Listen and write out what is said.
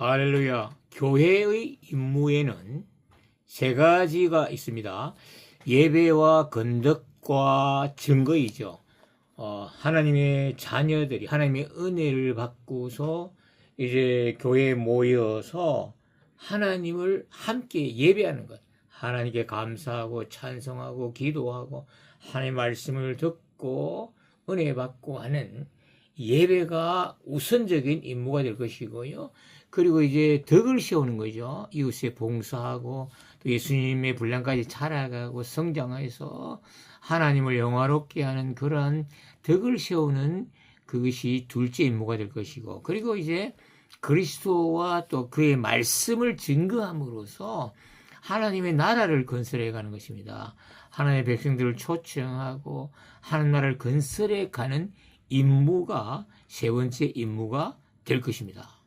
할렐루야. 교회의 임무에는 세 가지가 있습니다. 예배와 건덕과 증거이죠. 어, 하나님의 자녀들이 하나님의 은혜를 받고서 이제 교회에 모여서 하나님을 함께 예배하는 것. 하나님께 감사하고 찬송하고 기도하고 하나님의 말씀을 듣고 은혜 받고 하는 예배가 우선적인 임무가 될 것이고요. 그리고 이제 덕을 세우는 거죠. 이웃에 봉사하고 또 예수님의 분량까지 자라가고 성장해서 하나님을 영화롭게 하는 그런 덕을 세우는 그것이 둘째 임무가 될 것이고 그리고 이제 그리스도와 또 그의 말씀을 증거함으로써 하나님의 나라를 건설해 가는 것입니다. 하나님의 백성들을 초청하고 하나님 나라를 건설해 가는 임무가 세 번째 임무가 될 것입니다.